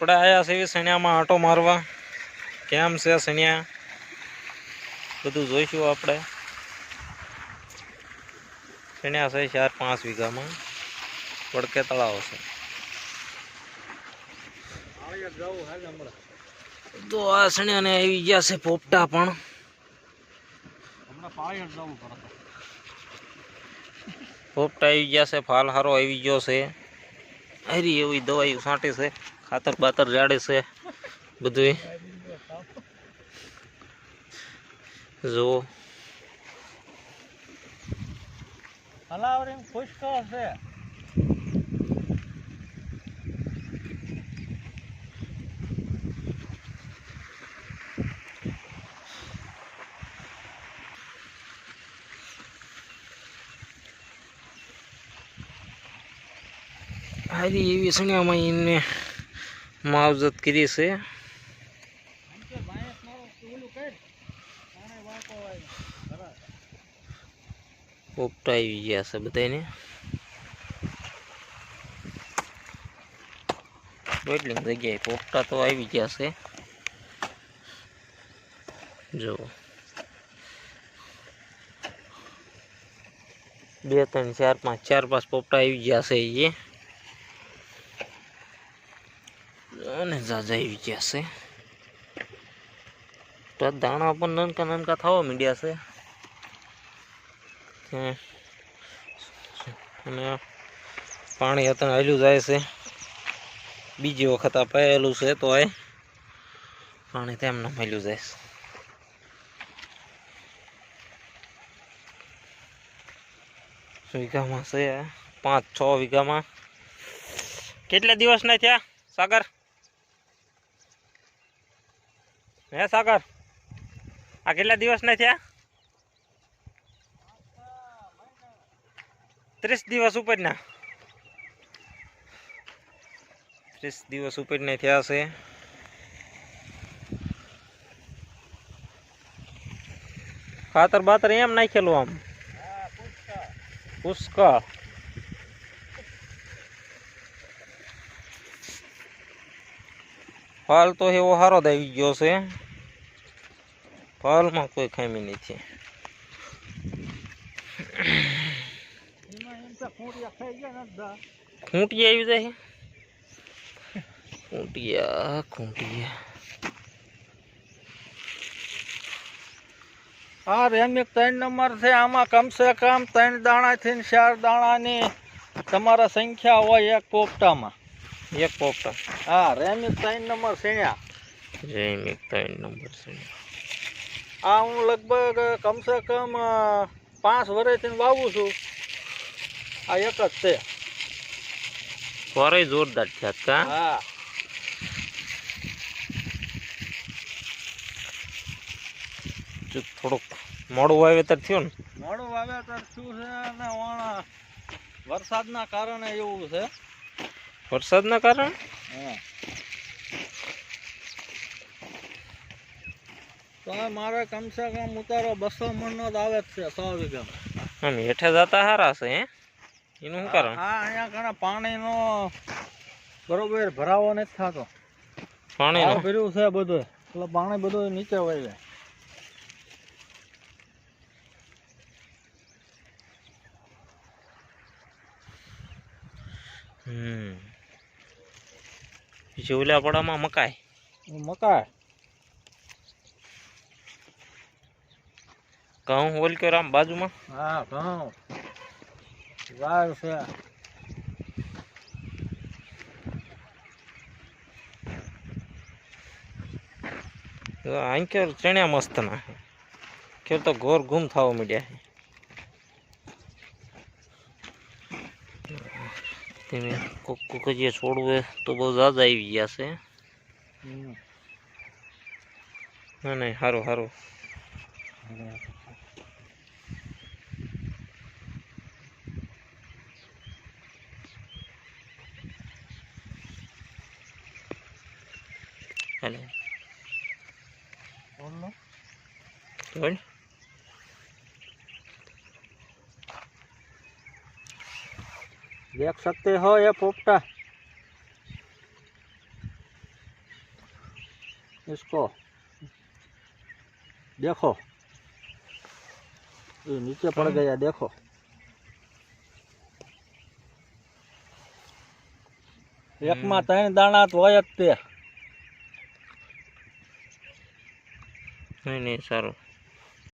આપણે આવ્યા છે સણિયામાં આંટો મારવા. કેમ છે સણિયા બધું જોઈશું આપણે. સણિયા છે ચાર પાંચ વીઘામાં. વડકે તળાવ છે. તો આ સણિયાને આવી ગયા છે પોપટા પણ. પોપટા આવી ગયા છે, ફાલ હારો આવી ગયો છે. હારી એવી દવાઈ છાંટી છે. ખાતર બાતર જાડે છે બધું જુઓ. ખુશ ખુશકો છે. હારી એવી સણિયામાં એને માવજત કરી છે. પોપટા આવી ગયા છે બધાને એટલી જગ્યાએ પોપટા તો આવી ગયા છે. જો. બે, ત્રણ, ચાર, પાંચ ચાર, પાંચ પોપટા આવી ગયા છે એ અને ઝાઝા આવી ગયા છે. તો દાણા પણ નાનકા નાનકા થવા માંડ્યા છે. અને પાણી અત્યારે હાલ્યું જાય છે. બીજી વખત આ પાયેલું છે તો એ પાણી તેમને મળ્યું જાય છે. વીઘામાં છે? પાંચ છ વીઘામાં. કેટલા દિવસના થયા, સાગર? હે, સાગર? આ કેટલા દિવસના થયા? ત્રીસ દિવસ ઉપરના. ત્રીસ દિવસ ઉપરના થયા છે. ખાતર બાતર એમ નાખેલું આમ? પુષ્કળ. ફાલ તો એવો સારો જ આવી ગયો છે. ફાલમાં કોઈ ખામી નથી. ખૂંટિયા આવી જાય? ખૂંટિયા ખૂંટિયા. આ રેમિક ત્રણ નંબર છે. આમાં કમસે કમ ત્રણ દાણાથી ચાર દાણાની તમારા સંખ્યા હોય એક પોપટામાં. એક પોપટા. હા રેમિક ત્રણ નંબર સેણ્યા જૈમિક ત્રણ નંબર સેણ્યા આ હું લગભગ કમસે કમ પાંચ વર્ષથી વાવું છું. આ એક જ છે. ફરે જોરદાર થયા કા હા. થોડુંક મોડું વાવેતર થયું ને? મોડું વાવેતર થયું છે અને વરસાદના કારણે એવું છે. વરસાદના કારણે? હા. તો મારે કમસે કમ ઉતારો બસો મણનો જ આવે જ છે સો વીઘામાં આમ હેઠે જતા સારા છે હે? એનું શું કારણ? હા અહીંયા ઘણા પાણીનો બરોબર ભરાવો નથી થતો. પાણી ભર્યું છે બધું એટલે પાણી બધું નીચે વહી જાય. હમ. પછી ઓલા પડામાં મકાઈ મકાઈ ઘઉં હોલ કર્યો આમ બાજુમાં? હા ઘઉં. વાર છે. કે ચણ્યા મસ્ત ના ખેર તો ઘોર ગુમ થવા માંડ્યા છે. તમે કોક કોક જે છોડવું તો બહુ ઝાઝા આવી ગયા છે. ના નહીં સારું સારું હેલો બોલો. બોલ દેખ सकते हो ये पोपटा इसको देखो ये नीचे पड़ गया देखो એકમાં ત્રણ દાણા તો હોય જ તે નહીં નહીં સારું